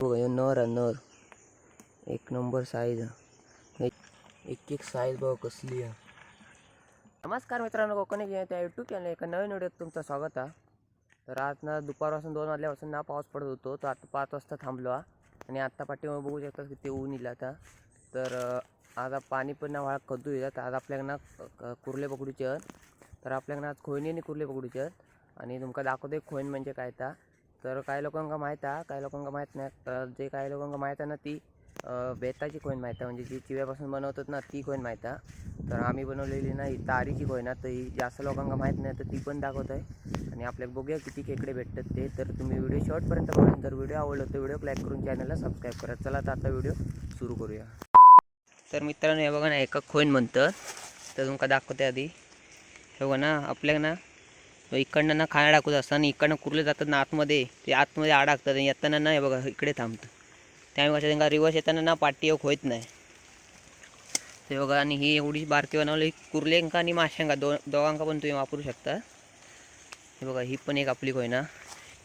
बघा नर आहे नर. एक नंबर साईज एक एक साईज बघ कसली आहे. नमस्कार मित्रांनो कोकणी घेऊन त्या यूट्यूब चॅनल एका नवीन व्हिडिओत तुमचं स्वागत आहे. तर आज ना दुपारपासून दोन वाजल्यापासून ना पाऊस पडत होतो तर आता पाच वाजता थांबलो हा. आणि आत्ता पाठीमागे बघू शकता किती ऊन येईल आता. तर आता आज पाणी पण ना वाळा खदू येतात आज आपल्याकडे ना कुर्ले पकडूचे आहेत. तर आपल्याकडे आज खोयनी आणि कुर्ले पकडूचे आहेत. आणि तुमका दाखवते एक खोईन म्हणजे काय तर तर काही लोकांना माहीत आहे काही लोकांना माहीत नाही. तर जे काही लोकांना माहीत आहे ना ती बेताची कोईन माहीत आहे. म्हणजे जी चिव्यापासून बनवतात ना ती कोईन माहीत आहे. तर आम्ही बनवलेली नाही तारीची कोईन आहे. तर ही जास्त लोकांना माहीत नाही तर ती पण दाखवत आहे आणि आपल्याला बघूया किती खेकडे भेटतात ते. तर तुम्ही व्हिडिओ शॉर्टपर्यंत बघा जर व्हिडिओ आवडला तर व्हिडिओ लाईक करून चॅनलला सबस्क्राईब करा. चला तर आता व्हिडिओ सुरू करूया. तर मित्रांनो हे बघा ना एका खोईन म्हणतात. तर तुमका दाखवते आधी. हे बघा ना आपल्याला ना इकडनं ना खाणं टाकत असताना आणि इकडनं कुरले जातात ना आतमध्ये ते आतमध्ये आडाकतात आणि येताना ना हे बघा इकडे थांबतं. त्यामुळे कसं त्यांना रिवर्स येताना ना पाठी एक होत नाही. ते बघा आणि ही एवढी बारकी बनवली कुर्लेंका आणि माशांका दो दोघांका पण तुम्ही वापरू शकता. हे बघा ही पण एक आपली कोयना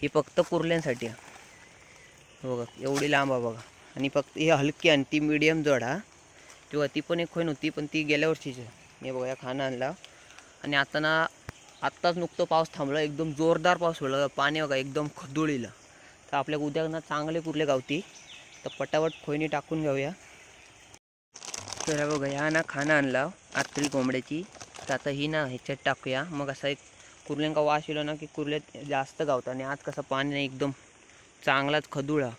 ही फक्त कुर्ल्यांसाठी. आहे बघा एवढी लांब आहे बघा. आणि फक्त ही हलकी आणि ती मिडियम जड हा. ती ती पण एक खोय होती पण ती गेल्या वर्षीची. हे बघा या खाना आणला. आणि आता ना आत्ताच नुकतं पाऊस थांबला एकदम जोरदार पाऊस पडला. पाणी बघा एकदम खदुळीला. तर आपल्या उद्या ना चांगले कुरले गावती? तर पटापट खोयनी टाकून घेऊया. तर बघा ह्या ना खाना आणला आत्री कोंबड्याची. तर आता ही ना ह्याच्यात टाकूया. मग असा एक कुर्ल्यांका वास येलो ना की कुर्ल्यात जास्त गावतं आणि आज कसं पाणी नाही एकदम चांगलाच खदुळा.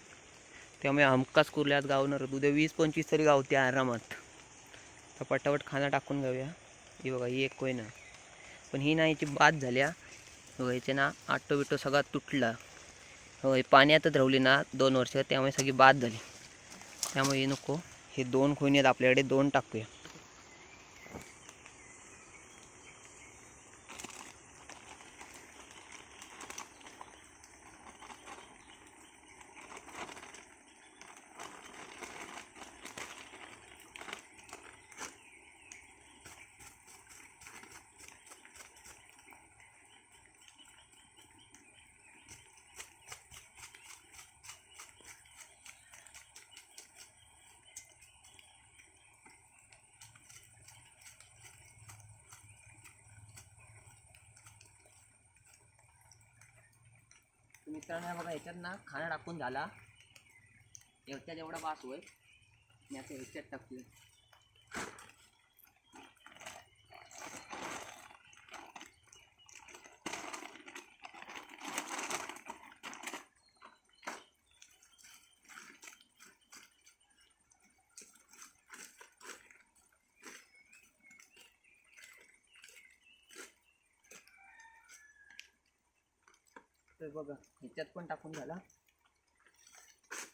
त्यामुळे हमकाच कुर्ल्यात गावणार उद्या वीस पंचवीस तरी गावते आरामात. तर पटापट खाना टाकून घेऊया. ही बघा ही एक कोयना. पण ही ना याची बाद झाल्या. ह्याचे याचे ना आटो बिटो सगळा तुटला. होय पाण्यातच राहली ना दोन वर्ष त्यामुळे सगळी बाद झाली. त्यामुळे हे नको हे दोन खोणी आहेत आपल्याकडे दोन टाकूया. मित्रांनो बघा याच्यात ना खाणं टाकून झाला. ह्याच्यात एवढा बास होय मी आता ह्याच्यात टाकतोय. बघा. ह्याच्यात पण टाकून झाला.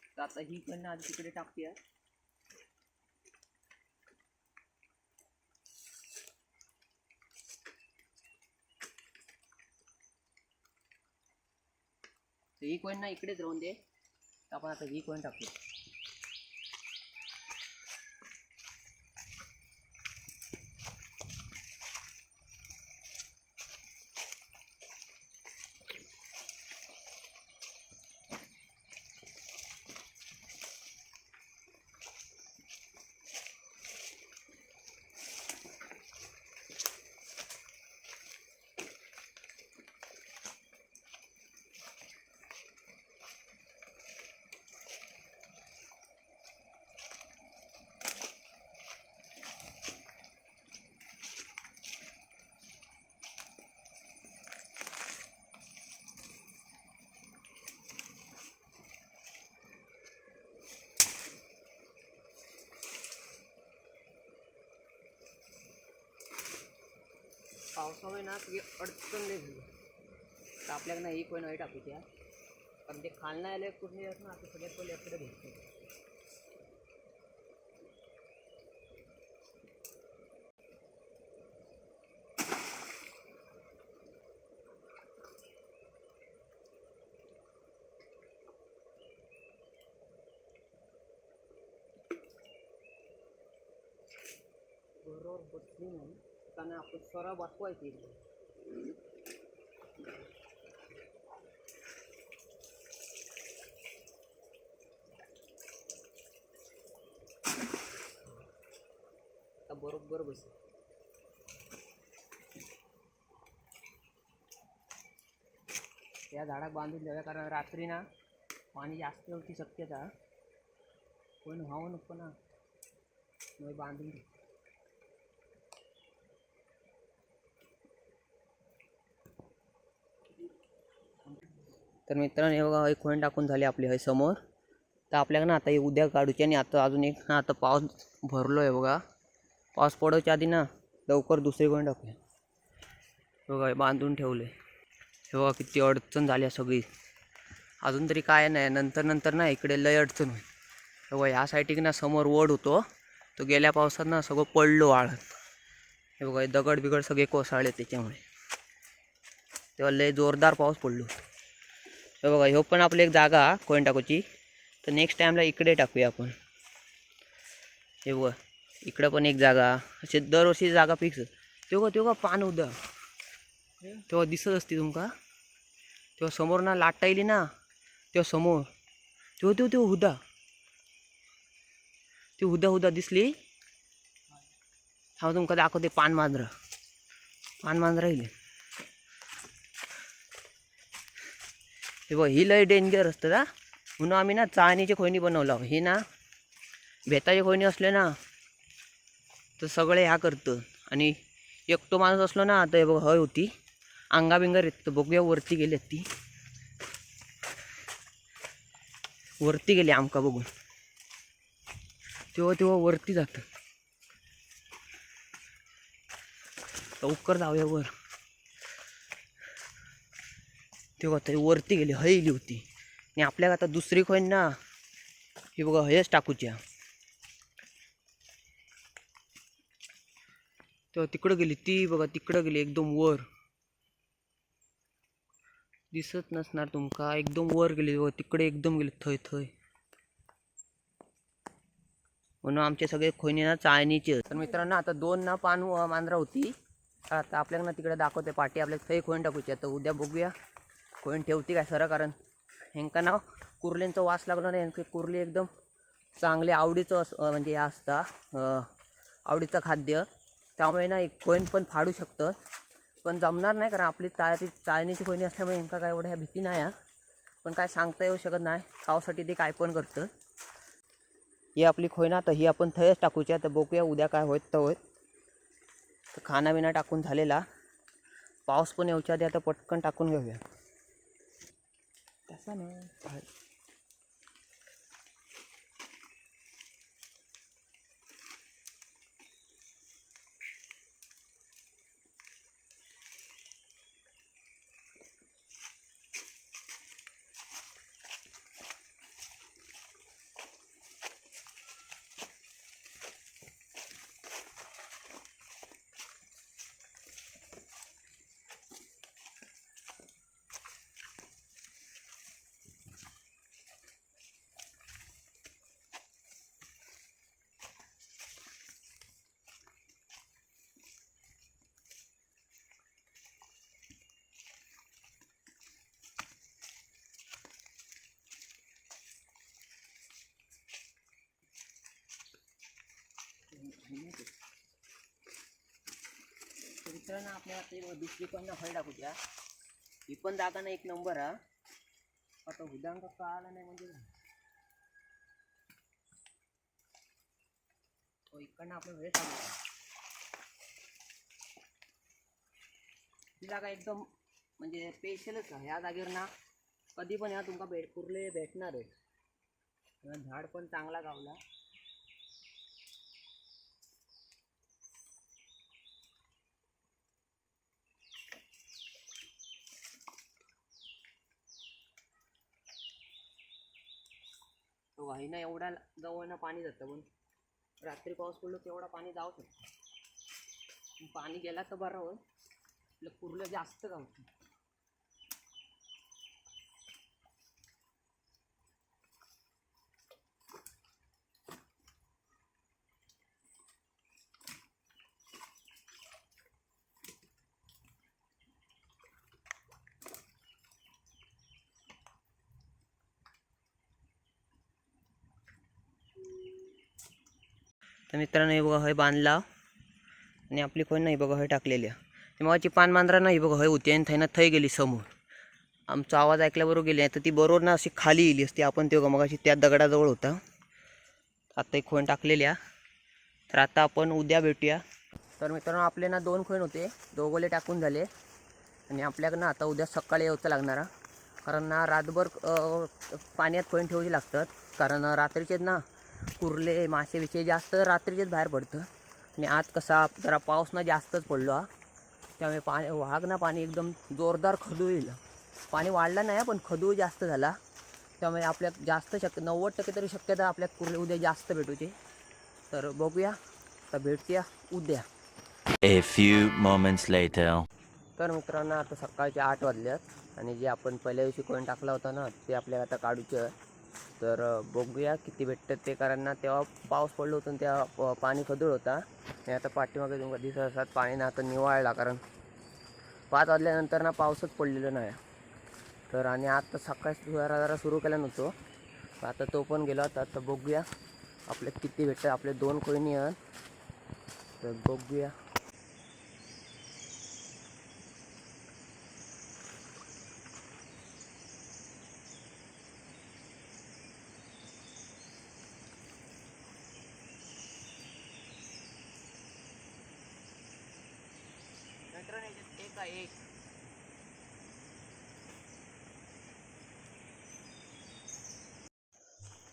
तर आता ही पण आधी तिकडे टाकूया तर ही कोण ना इकडेच राहून दे. तर आपण आता ही कोण टाकूया पावसामुळे ना सगळी अडचण नाही झाली. तर आपल्याकडनं एक कोण नाही टाकू त्या कारण ते खालनं आले कुठे येत ना आता सगळ्यात पहिले आपल्याकडे भेटते बरोबर बसली नाही. असताना आपण स्वरा वाटवायची बरोबर बस या झाडाक बांधून द्याव्या कारण रात्री ना पाणी जास्त होती शक्यता पण व्हावं नको ना बांधून तर मित्रांनो हे बघा एक खोण टाकून झाली आपली हे समोर. तर आपल्याला ना आता हे उद्या काढूची आणि आता अजून एक ना आता पाऊस भरलो आहे बघा. पाऊस पडायच्या आधी ना लवकर दुसरी कोण टाकूया. बघा बांधून ठेवले हे बघा किती अडचण झाली आहे सगळी. अजून तरी काय नाही नंतर नंतर ना इकडे लय अडचण होईल. हे बघा ह्या साईडीक ना समोर वड होतो. तो गेल्या पावसात ना सगळं पडलो वाळत. हे बघा दगड बिगड सगळे कोसळले त्याच्यामुळे. तेव्हा लय जोरदार पाऊस पडलो हे बघा ह्यो पण आपली एक जागा कोण टाकूची. तर नेक्स्ट टाईमला इकडे टाकूया आपण. हे बघा इकडं पण एक जागा. असे दरवर्षी जागा फिक्स तेव्हा तेव्हा पान उदा तेव्हा दिसत असते तुमका. तेव्हा समोर ना लाटा येईली ना. तेव्हा समोर. तेव्हा तेव्हा तेव्हा हुदा ती हुदा हुदा दिसली. हा तुमका दाखवते पान मांजरा. पान मांजरा येईल हे बघ ही लय डेंजर असतं ना म्हणून आम्ही ना चाळणीची खोयणी बनवला. ही ना भेताची खोयणी असले ना तर सगळे ह्या करतं. आणि एकटो माणूस असलो ना तर हे बघ हय होती. अंगा बिंगा येत बघूया वरती गेली ती. वरती गेली आमका बघून. तेव्हा तेव्हा वरती जातं. लवकर जाऊया वर. तेव्हा ते वरती गेली हयली होती. आणि आपल्याला आता दुसरी खोईन ना ही बघा हयच टाकूच्या. तेव्हा तिकडं गेली ती बघा तिकडं गेली एकदम वर. दिसत नसणार तुमका एकदम वर गेली बघा तिकडे एकदम गेली थय थय. म्हणून आमचे सगळे खोयनी ना चाळणीचे. तर मित्रांनो आता दोन ना पान मांजरा होती. आता आपल्याला ना तिकडे दाखवते पाठी आपल्याला थंय खोईन टाकूची. आता उद्या बघूया. कोण ठेवते काय सर कारण. ह्यांका ना कुर्लेंचं वास लागला नाही ह्यांचे कुर्ली एकदम चांगले आवडीचं अस म्हणजे हे असता आवडीचं खाद्य. त्यामुळे ना एक कोण पण फाडू शकतं. पण जमणार नाही कारण आपली चाळती चाळणीची कोणी असल्यामुळे ह्यांका काय एवढ्या भीती नाही आहे पण काय सांगता येऊ शकत नाही. खावासाठी ते काय पण करतं. ही आपली खोयना तर ही आपण थयच टाकूची. तर बघूया उद्या काय होत तर होत. तर खानाबिना टाकून झालेला. पाऊस पण येऊच्या आधी आता पटकन टाकून घेऊया. Bye now. Bye. तसा मित्रांनो आपल्याला ते दुसरी पण फळ टाकू द्या. ही पण जागा एक नंबर हा. आता हुदांक आला नाही म्हणजे. तो इकडनं आपण वेळ टाकू ही जागा एकदम म्हणजे स्पेशलच आहे. ह्या जागेवर ना कधी पण ह्या तुमका भेट कुर्ले भेटणार आहे झाड पण चांगला गावला. तो वाहिना एवढा जवळनं पाणी जातं पण रात्री पाऊस पडलो तेवढा पाणी जाऊ शकतो पाणी गेला तर बरं होईल. आपलं कुर्लं जास्त गावतं मित्रांनो हे बघा हे बांधला. आणि आपली कोण नाही बघा हय टाकलेली आहे. ती मगाची पान मांजरा नाही बघा हय होती आणि थैना थंय गेली समोर. आमचा आवाज ऐकल्याबरोबर गेली तर ती बरोबर ना अशी खाली येली असती. आपण ते बघा मगाशी त्या दगडाजवळ होता. आता एक खोण टाकलेल्या तर आता आपण उद्या भेटूया. तर मित्रांनो आपले ना दोन खोण होते दोघोले टाकून झाले. आणि आपल्याकडनं आता उद्या सकाळी यावचं लागणार कारण ना रातभर पाण्यात खोण ठेवायची लागतात. कारण रात्रीचेच ना कुर्ले मासे विषय जास्त रात्रीचेच बाहेर पडतं. आणि आज कसा जरा पाऊस ना जास्तच पडलो हा. त्यामुळे पाणी वाघ ना पाणी एकदम जोरदार खदू येईल पाणी वाढलं नाही पण खदू जास्त झाला. त्यामुळे आपल्यात जास्त शक्य नव्वद टक्के तरी शक्यता आपल्यात कुर्ले उद्या जास्त भेटूचे. तर बघूया तर भेटूया उद्या. A few moments later. तर मित्रांनो आता सकाळचे आठ वाजल्यात आणि जे आपण पहिल्या दिवशी कोण टाकला होता ना ते आपल्याला आता काढूचे. तर बघूया किती भेटतात ते. कारण ना तेव्हा पाऊस पडलो होतो आणि तेव्हा प- पाणी खदूळ होता. आणि आता पाठीमागे तुमका दिसत असतात पाणी ना आता निवाळला. कारण पाच वाजल्यानंतर ना पाऊसच पडलेलं नाही. तर आणि आता सकाळी जरा जरा सुरू केला नव्हतो आता तो पण गेला होता. आता बघूया आपले किती भेटतात. आपले दोन कोयनी आहेत. तर बघूया मित्रांनो याच्यात एक आहे एक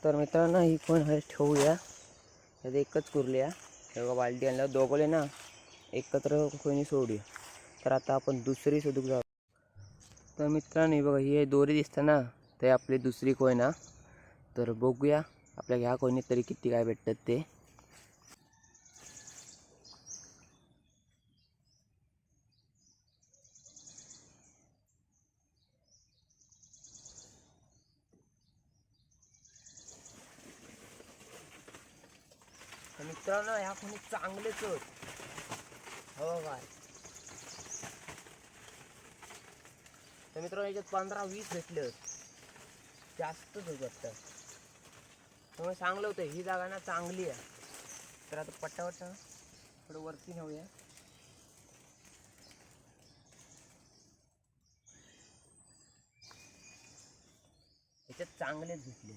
तर मित्रांनो ही पण हे ठेवूया. त्यात एकच कुरली आहे हे बघा बालदी आणल्या दोघले ना एकत्र कोणी सोडूया. तर आता आपण दुसरी शोधूक जाऊ. तर मित्रांनो बघा ही दोरी दिसतं ना ते आपली दुसरी कोयना तर बघूया आपल्या ह्या कोयनीत तरी किती काय भेटतात ते तर मित्रांनो ह्या कोणी चांगलेच होत हो काय तर मित्रांनो याच्यात पंधरा वीस भेटले. जास्तच होत वाटतं त्यामुळे चांगलं होतं ही जागा ना चांगली आहे. तर आता पट्टावट थोडं वरती नेऊया. याच्यात चांगलेच भेटले.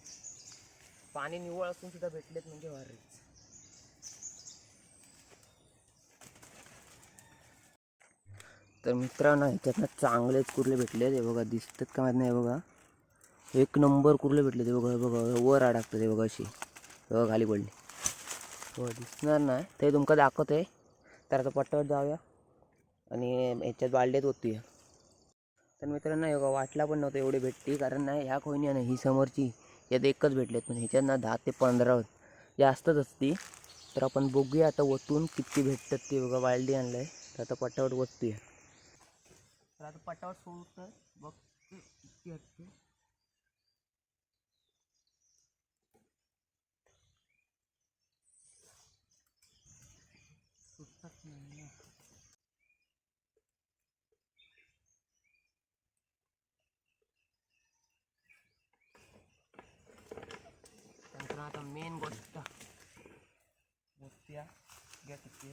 पाणी निवळ असून सुद्धा भेटलेत म्हणजे वारीच. तर मित्रांनो ह्याच्यातनं चांगलेच कुर्ले भेटले ते बघा दिसतात का माहीत नाही बघा. एक नंबर कुर्ले भेटले ते बघा बघा वर अडकतं ते बघा अशी. बघा खाली पडली. हो दिसणार नाही. ते तुमका दाखवत. आहे तर आता पट्ट्यावर जाऊया. आणि ह्याच्यात बालड्यात होती तर मित्रांनो हे बघा वाटला पण नव्हतं एवढी भेटती कारण नाही ह्या खोयनी नाही ही समोरची यात एकच भेटलेत. पण ह्याच्यात ना दहा ते पंधरा जास्तच असती. तर आपण बघूया आता वतून किती भेटतात ते बघा बालडी आहे तर आता पट्ट्यावर वतूया. तर आता पटावर सोडतं बघ. किती हटते सुटत नाही ना. आता मेन गोष्ट. मोठ्या घ्या किती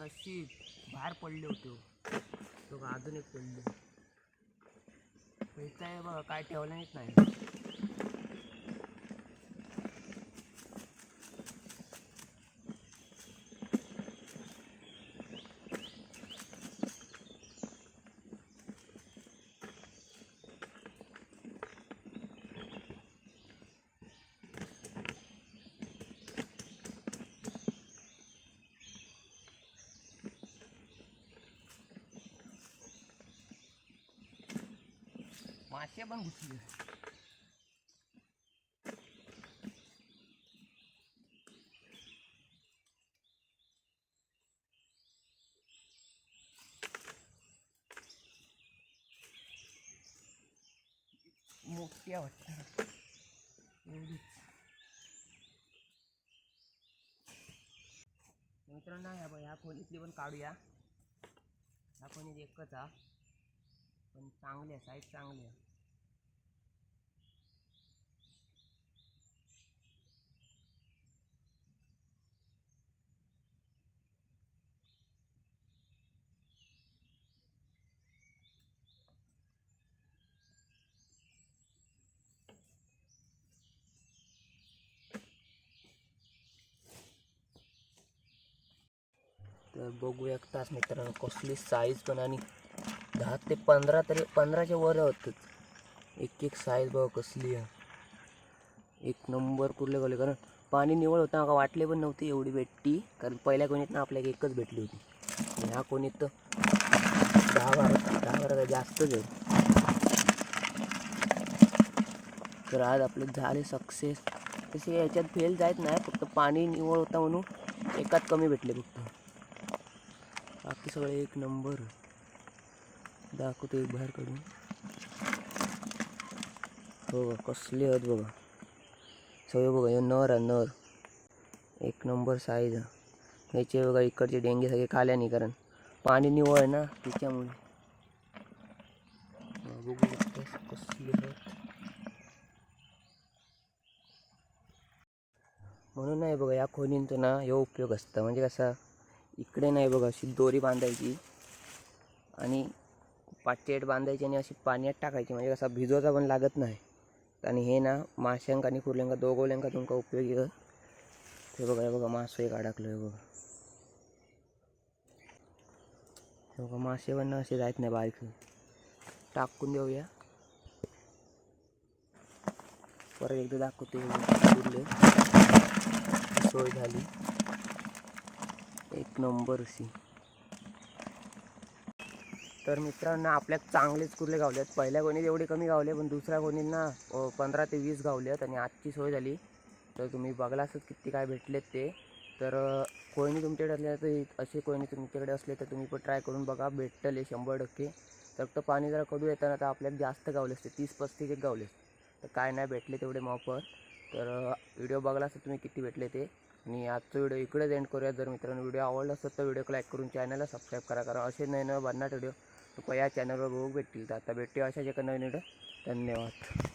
नशीब. बाहेर पडले होते हो. तो अजून एक पडले. पैसा आहे बघा काय ठेवलं नाही. मासे पण घुसले. मोठी आहे वाटतं. एवढीच. मित्रांनो ह्या बघ ह्या खोलीतली पण काढूया. ह्या खोलीत एकच हा. पण चांगली आहे साईज चांगली आहे. तर बघू एक तास मित्रांनो कसली साईज पण आणि दहा ते पंधरा तरी पंधराच्या वर होतात एक एक साईज बघ कसली आहे. एक नंबर कुठले गेले कारण पाणी निवळ होतं का वाटले पण नव्हती एवढी भेटती. कारण पहिल्या कोणीत ना आपल्याला एकच भेटली होती. ह्या कोणीत तर दहा बारा दहा बारा जास्तच आहे. तर आज आपले झाले सक्सेस तसे याच्यात फेल जायत नाही फक्त पाणी निवळ होता म्हणून एकात कमी भेटले बघ. बाकी सगळे एक नंबर. दाखवतो एक बाहेर काढून. हो बघा कसले आहेत बघा. सगळे बघा हे नर आहे नर. एक नंबर साईज याचे बघा इकडचे डेंगे सगळे खाल्या नाही कारण पाणी निवळ ना त्याच्यामुळे. बघू शकता कसले आहेत. म्हणून नाही बघा या खोलींचं ना हे उपयोग असतं. म्हणजे कसा इकडे नाही बघा अशी दोरी बांधायची. आणि पाचेट बांधायची आणि अशी पाण्यात टाकायची. म्हणजे कसा भिजवायचा पण लागत नाही. आणि हे ना माश्यांक आणि कुर्ल्यांका दोघवल्यांका तुमका उपयोगी हे ते बघा हे बघा मासो एक अडकलं हे बघा. हे बघा मासे पण असे जायत नाही बारीक. टाकून देऊया. परत एकदा दाखवते. कुर्ले सोय झाली. एक नंबर सी तर मित्रांनो आपल्यात चांगलेच कुर्ले गावले आहेत पहिल्या कोणीत एवढे कमी गावले पण दुसऱ्या कोणीत ना पंधरा ते वीस गावले आहेत आणि आजची सोय झाली. तर तुम्ही बघला असत किती काय भेटलेत ते. तर कोयनी तुमच्याकडे असल्या तर असे कोयनी तुमच्याकडे असले तर तुम्ही पण ट्राय करून बघा. भेटल हे शंभर टक्के. फक्त पाणी जरा कडू येताना तर आपल्यात जास्त गावले असते. तीस पस्तीस एक गावले तर काय नाही भेटले तेवढे मॉपर तर व्हिडिओ बघला असं तुम्ही किती भेटले ते. आणि आजचा व्हिडिओ इकडेच एंड करूया. जर मित्रांनो व्हिडिओ आवडला असेल तर व्हिडिओ लाईक करून चॅनलला सबस्क्राईब करा. कारण असे नवीन भन्नाट व्हिडिओ तुम्हाला या चॅनलवर बघू भेटतील. तर आता भेटते अशाच एका नवीन व्हिडिओ. धन्यवाद.